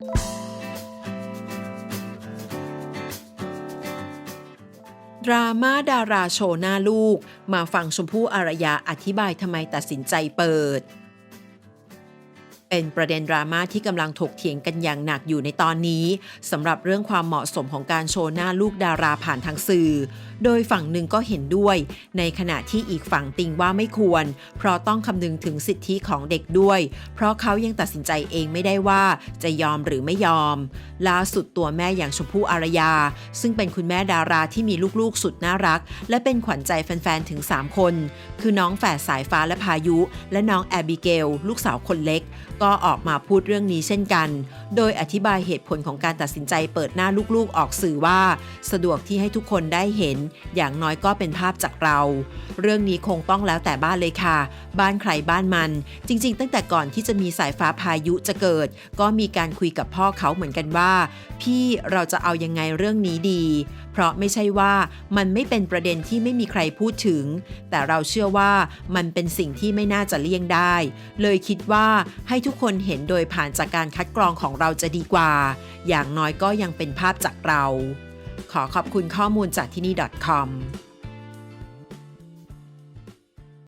ดราม่าดาราโชว์หน้าลูก มาฟังชมพู่อารยาอธิบายทำไมตัดสินใจเปิด เป็นประเด็นดราม่าที่กำลังถกเถียงกันอย่างหนักอยู่ในตอนนี้สำหรับเรื่องความเหมาะสมของการโชว์หน้าลูกดาราผ่านทางสื่อ โดยฝั่งหนึ่งก็เห็นด้วย ในขณะที่อีกฝั่งติงว่าไม่ควร เพราะต้องคำนึงถึงสิทธิของเด็กด้วย เพราะเขายังตัดสินใจเองไม่ได้ว่าจะยอมหรือไม่ยอม ล่าสุดตัวแม่อย่างชมพู่อารยา ซึ่งเป็นคุณแม่ดาราที่มีลูกๆสุดน่ารัก และเป็นขวัญใจแฟนๆถึง 3 คน คือน้องแฝดสายฟ้าและพายุ และน้องแอบิเกลลูกสาวคนเล็กก็ออกมาพูดเรื่องนี้เช่นกัน โดยอธิบายเหตุผลของการตัดสินใจเปิดหน้าลูกๆออกสื่อว่า สะดวกที่ให้ทุกคนได้เห็น อย่างน้อยก็เป็นภาพจากเรา เรื่องนี้คงต้องแล้วแต่บ้านเลยค่ะ บ้านใครบ้านมัน จริง ๆ ตั้งแต่ก่อนที่จะมีสายฟ้าพายุจะเกิด ก็มีการคุยกับพ่อเขาเหมือนกันว่า พี่เราจะเอายังไงเรื่องนี้ดี เพราะไม่ใช่ว่ามันไม่เป็นประเด็นที่ไม่มีใครพูดถึง แต่เราเชื่อว่ามันเป็นสิ่งที่ไม่น่าจะเลี่ยงได้ เลยคิดว่าให้ทุกทุกคนเห็นโดยผ่านจากการคัดกรองของเราจะดีกว่า อย่างน้อยก็ยังเป็นภาพจากเรา ขอขอบคุณข้อมูลจากที่นี่ .com